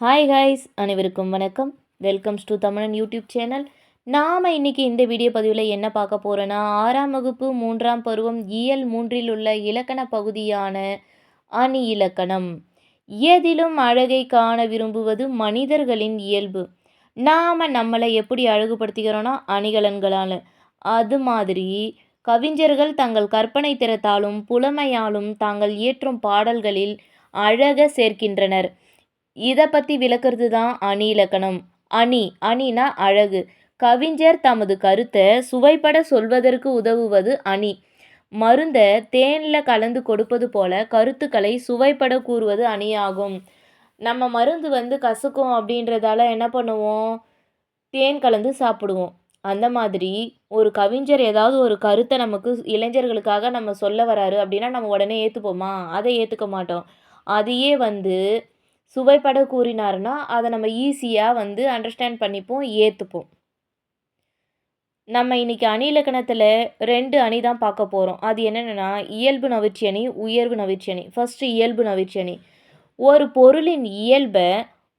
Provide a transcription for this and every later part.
Hi ஹாய்ஸ் அனைவருக்கும் வணக்கம். Welcomes to Tamilan YouTube channel நாம் இன்றைக்கி இந்த வீடியோ பதிவில் என்ன பார்க்க போகிறோன்னா ஆறாம் வகுப்பு மூன்றாம் பருவம் இயல் மூன்றில் உள்ள இலக்கண பகுதியான அணி இலக்கணம் எதிலும் அழகை காண விரும்புவது மனிதர்களின் இயல்பு. நாம் நம்மளை எப்படி அழகுபடுத்திக்கிறோன்னா அணிகலன்களால். அது மாதிரி கவிஞர்கள் தங்கள் கற்பனை திறத்தாலும் புலமையாலும் தாங்கள் இயற்றும் பாடல்களில் அழக சேர்க்கின்றனர். இதை பற்றி விளக்குறது தான் அணி இலக்கணம். அணி அணினா அழகு. கவிஞர் தமது கருத்தை சுவைப்பட சொல்வதற்கு உதவுவது அணி. மருந்தை தேனில் கலந்து கொடுப்பது போல கருத்துக்களை சுவைப்பட கூறுவது அணியாகும். நம்ம மருந்து வந்து கசக்கும் அப்படின்றதால என்ன பண்ணுவோம்? தேன் கலந்து சாப்பிடுவோம். அந்த மாதிரி ஒரு கவிஞர் ஏதாவது ஒரு கருத்தை நமக்கு இளைஞர்களுக்காக நம்ம சொல்ல வராரு அப்படின்னா நம்ம உடனே ஏற்றுப்போமா அதை ஏற்றுக்க மாட்டோம். அதையே வந்து சுவைப்பட கூறினாருன்னா அதை நம்ம ஈஸியாக வந்து அண்டர்ஸ்டாண்ட் பண்ணிப்போம் ஏற்றுப்போம் நம்ம இன்றைக்கி அணி இலக்கணத்தில் ரெண்டு அணி தான் பார்க்க போகிறோம் அது என்னென்னா இயல்பு நவிர்ச்சி அணி உயர்வு நவிர்ச்சி அணி. ஃபஸ்ட்டு இயல்பு நவிர்ச்சி அணி. ஒரு பொருளின் இயல்பை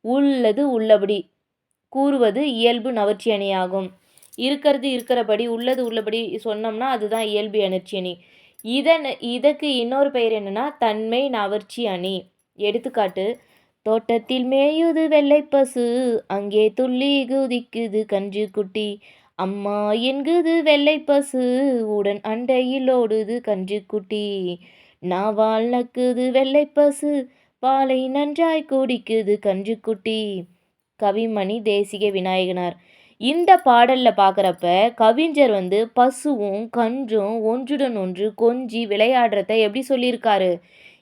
உள்ளது உள்ளபடி கூறுவது இயல்பு நவர்ச்சி அணியாகும். இருக்கிறது இருக்கிறபடி உள்ளது உள்ளபடி சொன்னோம்னா அதுதான் இயல்பு அணர்ச்சி அணி. இதன் இதற்கு இன்னொரு பெயர் என்னென்னா தன்மை நவர்ச்சி அணி. எடுத்துக்காட்டு தோட்டத்தில் மேயுது வெள்ளை பசு. அங்கே துள்ளி குதிக்குது கன்று குட்டி. அம்மா என்குது வெள்ளை பசு. உடன் அண்டையில் ஓடுது கன்று குட்டி. நாவால் நக்குது வெள்ளை பசு. பாலை நன்றாய் குடிக்குது கன்று குட்டி. கவிமணி தேசிக விநாயகனார். இந்த பாடலில் பார்க்குறப்ப கவிஞர் வந்து பசுவும் கன்றும் ஒன்றுடன் ஒன்று கொஞ்சி விளையாடுறத எப்படி சொல்லியிருக்காரு?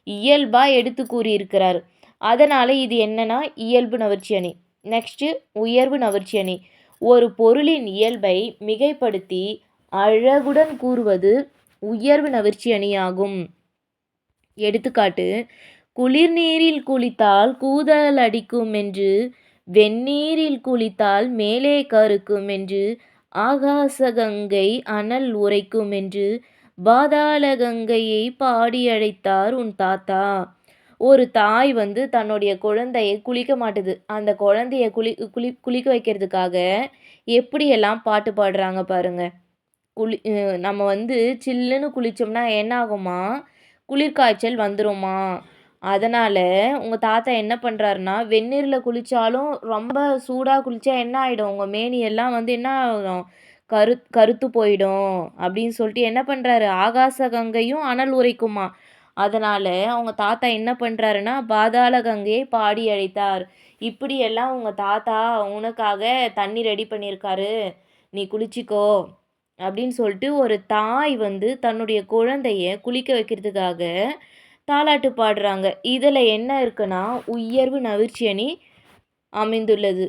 இயல்பாக எடுத்து கூறியிருக்கிறார். அதனால் இது என்னன்னா இயல்பு நவர்ச்சி அணி. நெக்ஸ்ட்டு உயர்வு நவர்ச்சி அணி. ஒரு பொருளின் இயல்பை மிகைப்படுத்தி அழகுடன் கூறுவது உயர்வு நவர்ச்சி அணியாகும். எடுத்துக்காட்டு குளிர்நீரில் குளித்தால் கூதல் அடிக்கும் என்று வெந்நீரில் குளித்தால் மேலே கருக்கும் என்று ஆகாசகங்கை அனல் உரைக்கும் என்று பாதாள கங்கையை பாடி அழைத்தார் உன் தாத்தா. ஒரு தாய் வந்து தன்னுடைய குழந்தையை குளிக்க மாட்டுது. அந்த குழந்தைய குளி குளி குளிக்க வைக்கிறதுக்காக எப்படியெல்லாம் பாட்டு பாடுறாங்க பாருங்க. குளி நம்ம வந்து சில்லுன்னு குளித்தோம்னா என்ன ஆகுமா? குளிர்காய்ச்சல் வந்துருமா? அதனால் உங்கள் தாத்தா என்ன பண்ணுறாருன்னா வெந்நீரில் குளித்தாலும் ரொம்ப சூடாக குளித்தா என்ன ஆகிடும் உங்கள் மேனியெல்லாம் வந்து என்ன ஆகும் கரு கருத்து போயிடும். அப்படின்னு சொல்லிட்டு என்ன பண்ணுறாரு ஆகாச கங்கையும் அனல் உரைக்குமா? அதனால் அவங்க தாத்தா என்ன பண்ணுறாருன்னா பாதாள கங்கையை பாடி அழைத்தார் இப்படியெல்லாம் உங்கள் தாத்தா உனக்காக தண்ணி ரெடி பண்ணியிருக்காரு. நீ குளிச்சிக்கோ அப்படின்னு சொல்லிட்டு ஒரு தாய் வந்து தன்னுடைய குழந்தைய குளிக்க வைக்கிறதுக்காக தாலாட்டு பாடுறாங்க. இதில் என்ன இருக்குன்னா உயர்வு நவிர்ச்சி அணி அமைந்துள்ளது.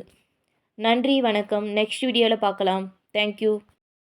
நன்றி வணக்கம். நெக்ஸ்ட் வீடியோவில் பார்க்கலாம். தேங்க்யூ